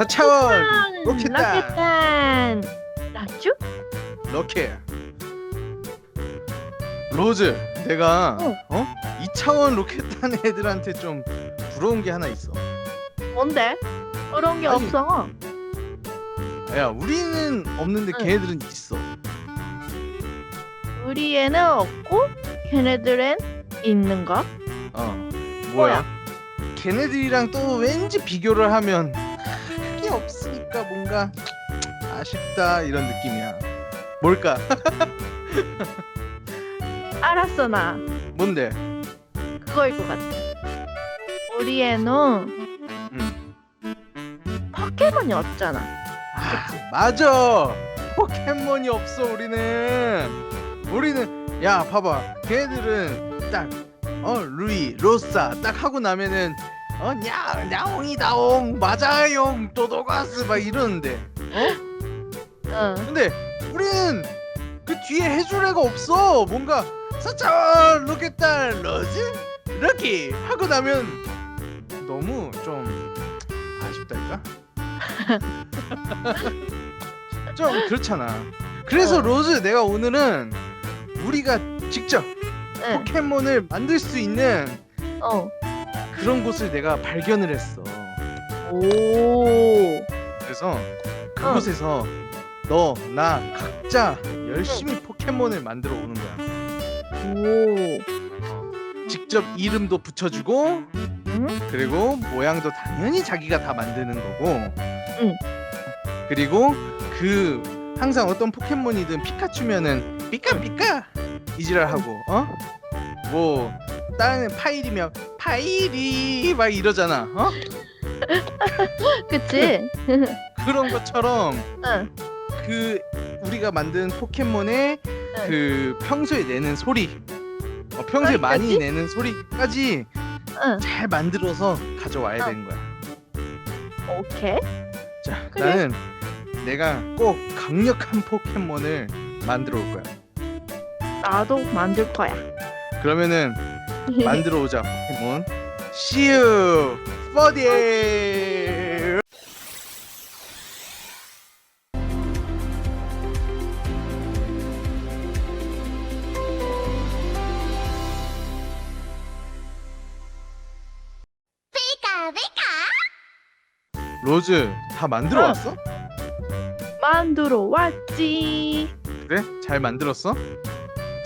4차원 로켓단 로켓단 라쭈? 로켓 로즈 내가 어. 어? 2차원 로켓단 애들한테 좀 부러운 게 하나 있어 뭔데? 그런 게 아니. 없어. 야 우리는 없는데 응. 걔네들은 있어 우리 애는 없고 걔네들은 있는 거? 어 뭐야? 걔네들이랑 또 왠지 비교를 하면 없으니까 뭔가 아쉽다 이런 느낌이야 뭘까? 알았어 나 뭔데? 그거일 것 같아. 우리 애는 응. 포켓몬이 없잖아. 아 맞아 포켓몬이 없어 우리는 우리는 야 봐봐 걔네들은 딱 어 루이 로사 딱 하고 나면은 어 냐 냐옹이다옹 맞아용 도도가스 막 이러는데 응. 근데 우리는 그 뒤에 해줄 애가 없어 뭔가 사차원 로켓단 러즈 럭키 하고 나면 너무 좀 아쉽달까 좀 그렇잖아 그래서 어. 로즈 내가 오늘은 우리가 직접 응. 포켓몬을 만들 수 있는 어. 그런 곳을 내가 발견을 했어 오. 그래서 그곳에서 너 나 각자 열심히 포켓몬을 만들어 오는 거야 오. 직접 이름도 붙여주고 응? 그리고 모양도 당연히 자기가 다 만드는 거고 응. 그리고 그 항상 어떤 포켓몬이든 피카츄면은 삐까삐까 이지랄하고 어? 뭐 다른 파일이면 파일이 막 이러잖아 어? 그치? 그런 것처럼 응. 그 우리가 만든 포켓몬의 응. 그 평소에 내는 소리 어, 평소에 많이 소리까지? 내는 소리까지 응. 잘 만들어서 가져와야 어. 되는 거야 오케이. 자 그래. 나는 내가 꼭 강력한 포켓몬을 만들어 올 거야 나도 만들 거야. 그러면은 만들어 오자 포켓몬 시우 버디 로즈 다 만들어 어. 왔어? 만들어 왔지. 그래? 잘 만들었어?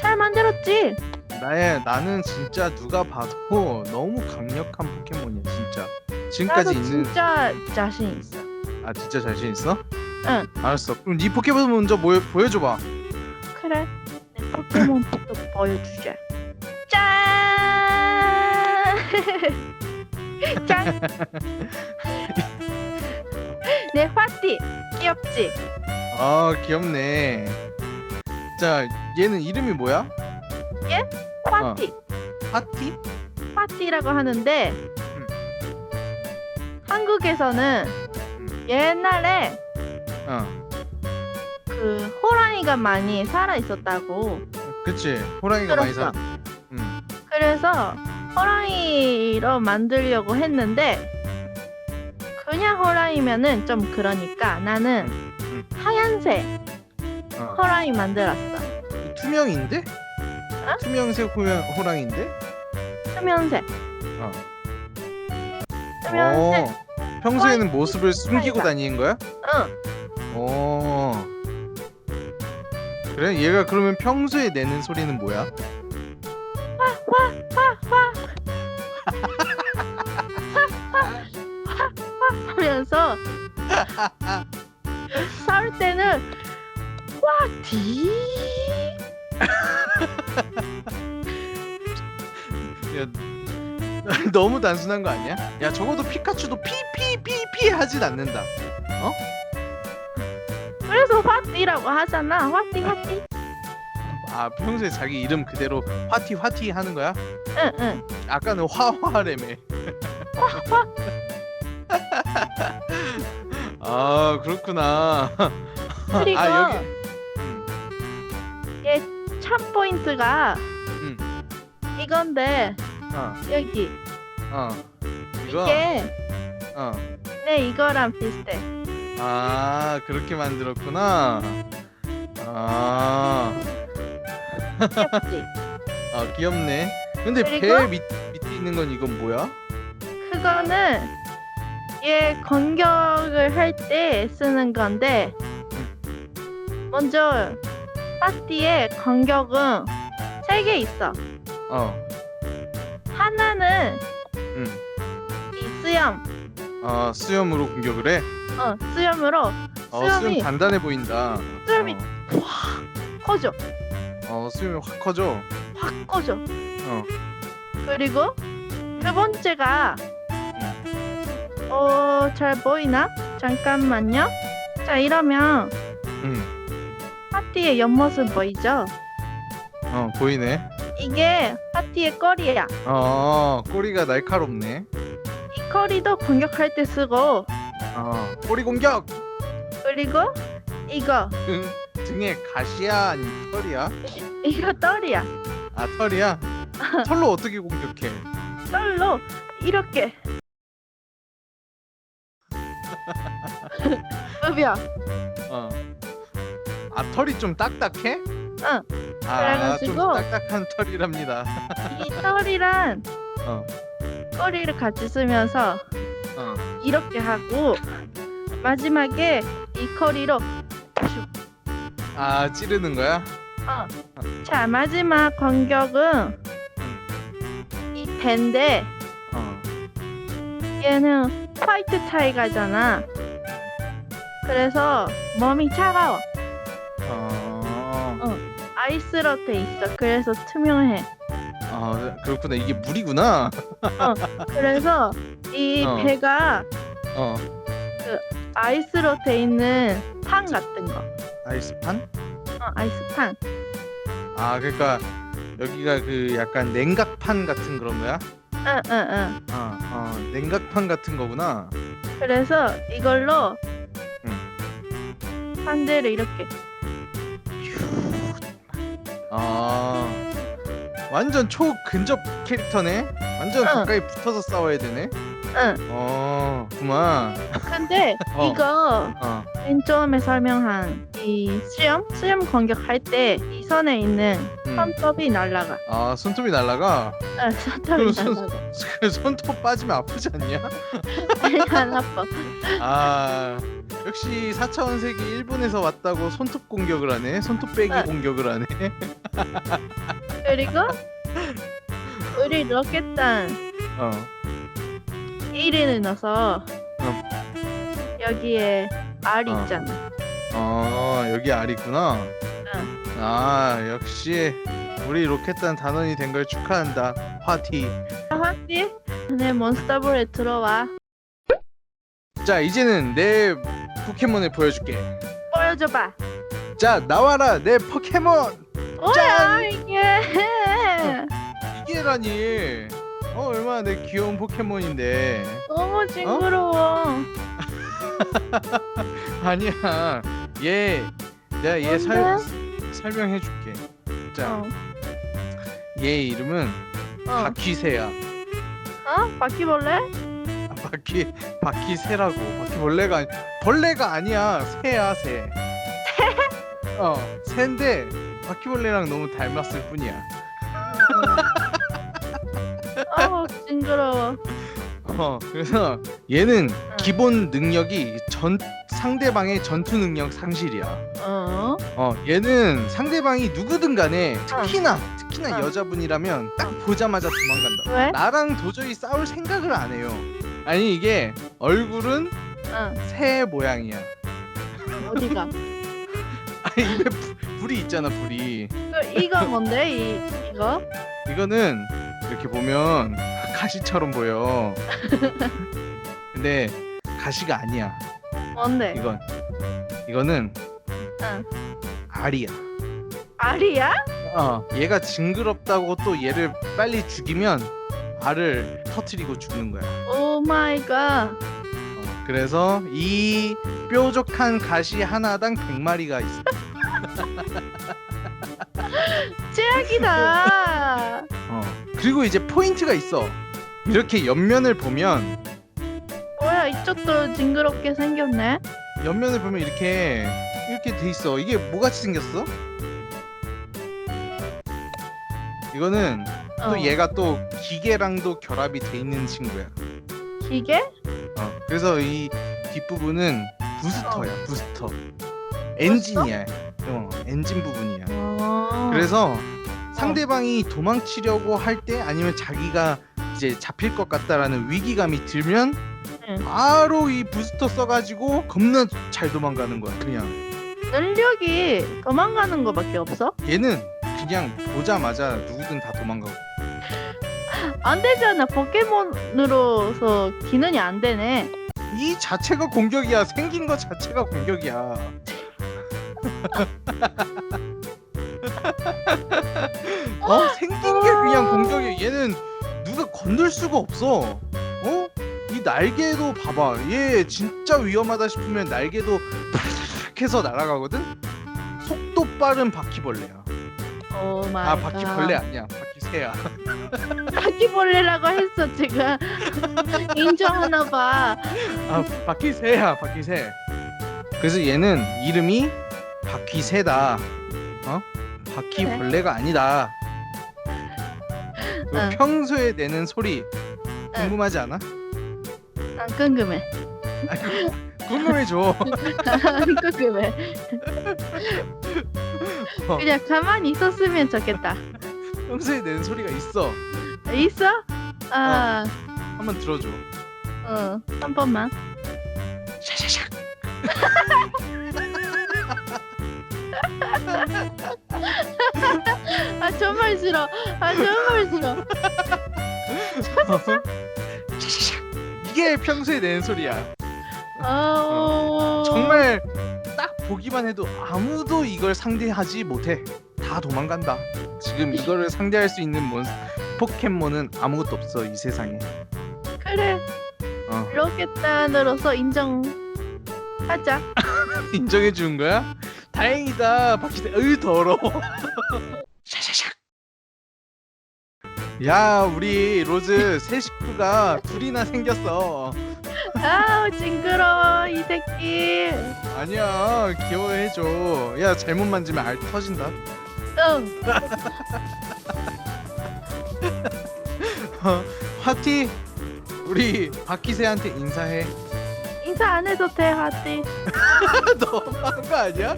잘 만들었지? 나의 나는 진짜 누가 봐도 너무 강력한 포켓몬이야 진짜 나도 지금까지 있는 진짜 자신 있어. 아 진짜 자신 있어? 응. 알았어 그럼 네 포켓몬 먼저 뭐, 보여줘봐 그래. 내 포켓몬부터 보여주자. 짠! 짠! 내 화띠 귀엽지? 아 귀엽네 자 얘는 이름이 뭐야? 화띠. 파티? 화띠라고 하는데 한국에서는 음. 옛날에 어 그 호랑이가 많이 살아 있었다고. 그치 호랑이가 많이 들었어. 살아 음. 그래서 호랑이로 만들려고 했는데 그냥 호랑이면은 좀 그러니까 나는 음. 하얀색 어. 호랑이 만들었어. 투명인데? 어? 투명색 호랑, 호랑이인데? 투명색. 어. 투명색. 어. 평소에는 모습을 숨기고. 다니는 거야? 응. 어. 그래? 얘가 그러면 평소에 내는 소리는 뭐야? 하면서 싸울 때는 화띠 야, 너무 단순한 거 아니야? 야 적어도 피카츄도 피피피피 하진 않는다. 그래서 화띠라고 하잖아. 화띠 화띠. 아 평소에 자기 이름 그대로 화티 화티 하는 거야? 응 응. 아까는 화화래매. 아 그렇구나. 그리고 아 여기. 음, 참 포인트가 음. 이건데 어, 여기 어. 이거. 이게 어. 네 이거랑 비슷해. 아 그렇게 만들었구나. 아, 귀엽지? 아 귀엽네. 근데 그리고? 배 밑, 밑에 있는 건 이건 뭐야? 그거는 얘 공격을 할 때 쓰는 건데 먼저 파티에 공격은 세 개 있어. 어, 하나는 응. 이 수염, 아 수염으로 공격을 해. 어 수염으로 어 수염 수염이 단단해 보인다. 수염이 커져, 어, 어 수염이 확 커져. 확 커져. 어, 그리고 두 번째가 어 잘 보이나? 잠깐만요. 자 이러면 응. 파티의 옆모습 보이죠? 어 보이네. 이게 파티의 꼬리야. 어 꼬리가 날카롭네. 이 꼬리도 공격할 때 쓰고 어 꼬리 공격. 그리고 이거 등 등에 가시야 아니 털이야? 이거 떨이야. 아 털이야? 털로 어떻게 공격해? 떨로 이렇게. 급여. 어. 아 털이 좀 딱딱해? 응. 아, 좀 그래가지고- 딱딱한 털이랍니다. 이 떨이랑 어. 꼬리를 같이 쓰면서 어. 이렇게 하고 마지막에 이 꼬리로 아 찌르는 거야? 어. 자 마지막 공격은 이 밴데 어. 얘는 화이트 타이가잖아. 그래서 몸이 차가워. 어. 아이스로 돼 있어. 그래서 투명해. 아 그렇구나 이게 물이구나. 그래서 이 어. 배가 어. 아이스로 돼 있는 판 같은 거. 아이스판? 어, 아이스판. 아 그러니까 여기가 그 약간 냉각판 같은 그런 거야? 응, 응, 응. 어, 어 냉각판 같은 거구나. 그래서 이걸로 응. 판대를 이렇게. 아 완전 초근접 캐릭터네. 완전 응. 가까이 붙어서 싸워야 되네. 응. 어, 그만. 근데 어. 이거 어, 맨 처음에 설명한 이 수염? 수염 공격할 때 이 선에 있는 음. 손톱이 날라가. 아 손톱이 날라가. 어, 손톱이 그 손- 날라가. 그 손톱 빠지면 아프지 않냐? 아니, 안 아파. 아 역시 4차원 세계 일본에서 왔다고 손톱 공격을 하네. 손톱 빼기 어. 공격을 하네. 그리고 우리 로켓단 어, 1위를 넣어서 어. 여기에 알이 어. 있잖아. 어 여기 알 있구나. 응. 아 역시 우리 로켓단 단원이 된 걸 축하한다. 화티. 확지? 내 몬스터볼에 들어와. 자 이제는 내 포켓몬을 보여줄게. 보여줘봐. 자 나와라 내 포켓몬. 뭐야 이게? 이게라니. 어 얼마나 내 귀여운 포켓몬인데. 너무 징그러워. 아니야. 얘 내가 얘 설, 설명해 줄게. 자, 어. 얘 이름은 어. 바퀴새야. 어? 바퀴벌레? 아, 바퀴 바퀴 새라고. 바퀴 벌레가 아니 벌레가 아니야. 새야 새. 어, 새인데 바퀴벌레랑 너무 닮았을 뿐이야. 어우 징그러워. 어, 그래서 얘는 응. 기본 능력이 전 상대방의 전투 능력 상실이야. 어? 어, 얘는 상대방이 누구든 간에 특히나 특히나 어. 여자분이라면 딱 어. 보자마자 도망간다. 왜? 나랑 도저히 싸울 생각을 안 해요. 아니 이게 얼굴은 응. 새 모양이야. 어디가? 아니 입에 부- 불이 있잖아 불이. 그 이거 뭔데? 이 이거? 이거는 이렇게 보면 가시처럼 보여. 근데 가시가 아니야. 뭔데? 이건 이거는 응. 알이야. 알이야? 어, 얘가 징그럽다고 또 얘를 빨리 죽이면 알을 터트리고 죽는 거야. 오 마이 갓. 어, 그래서 이 뾰족한 가시 하나당 100마리가 있어. 최악이다. 어. 그리고 이제 포인트가 있어. 이렇게 옆면을 보면 뭐야 이 이쪽도 징그럽게 생겼네. 옆면에 보면 이렇게 이렇게 돼 있어. 이게 뭐같이 생겼어? 이거는 또 어. 얘가 또 기계랑도 결합이 돼 있는 친구야. 기계? 어, 그래서 이 뒷부분은 부스터야, 부스터. 엔진이야. 어, 엔진 부분이야. 어. 그래서 상대방이 도망치려고 할 때 아니면 자기가 이제 잡힐 것 같다라는 위기감이 들면 응. 바로 이 부스터 써가지고 겁나 잘 도망가는 거야. 그냥 능력이 도망가는 거밖에 없어? 얘는 그냥 보자마자 누구든 다 도망가고. 안 되잖아. 포켓몬으로서 기능이 안 되네. 이 자체가 공격이야. 생긴 것 자체가 공격이야. 어? 생긴 게 그냥 공격이야. 얘는 누가 건들 수가 없어. 어? 이 날개도 봐봐. 얘 진짜 위험하다 싶으면 날개도 팍 해서 날아가거든. 속도 빠른 바퀴벌레야. 오 마이 아 바퀴벌레 아니야. 바퀴 새야. 바퀴벌레라고 했어 지금. 인정하나 봐. 아 바퀴새야 바퀴새 그래서 얘는 이름이 바퀴새다 어 바퀴벌레가 아니다 그리고 응. 평소에 내는 소리 궁금하지 않아? 안 궁금해. 아, 그- 궁금해줘 안 궁금해. 어. 그냥 가만히 있었으면 좋겠다. 평소에 내는 소리가 있어 있어? 아, 한번 들어줘 어, 한 번만. 샤샤샥 아 정말 싫어. 아 정말 싫어. 샤샤샥 이게 평소에 내는 소리야 아, 정말 딱 보기만 해도 아무도 이걸 상대하지 못해. 다 도망간다. 지금 이거를 상대할 수 있는 몬 포켓몬은 아무것도 없어 이 세상에. 그래. 어, 로켓단으로서 인정하자. 인정해 주는 거야? 다행이다. 바퀴대. 으 더러워. 샤샤샥. 야 우리 로즈 새 식구가 둘이나 생겼어. 아우 징그러워 이 새끼. 아니야 귀여워해줘. 야 잘못 만지면 알 터진다. 응. 어, 화티 우리 바퀴새한테 인사해. 인사 안 해도 돼 하지. 너무한 거 아니야?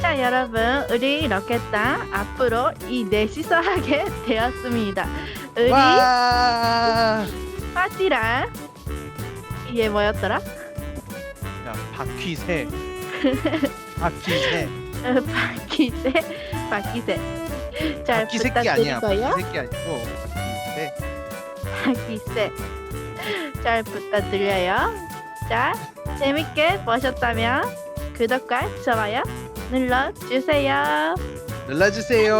자 여러분 우리 로켓단 앞으로 이 넷이서 하게 되었습니다. 우리 와. 파티랑 이게 뭐였더라? 야 바퀴새. 바퀴새. 어, 바퀴새 바퀴새 잘 바퀴 새끼 아니야. 부탁드리고요. 바퀴새끼 아니고 바퀴새. 바퀴새 잘 부탁드려요. 자 재밌게 보셨다면 구독과 좋아요 눌러주세요. 눌러주세요.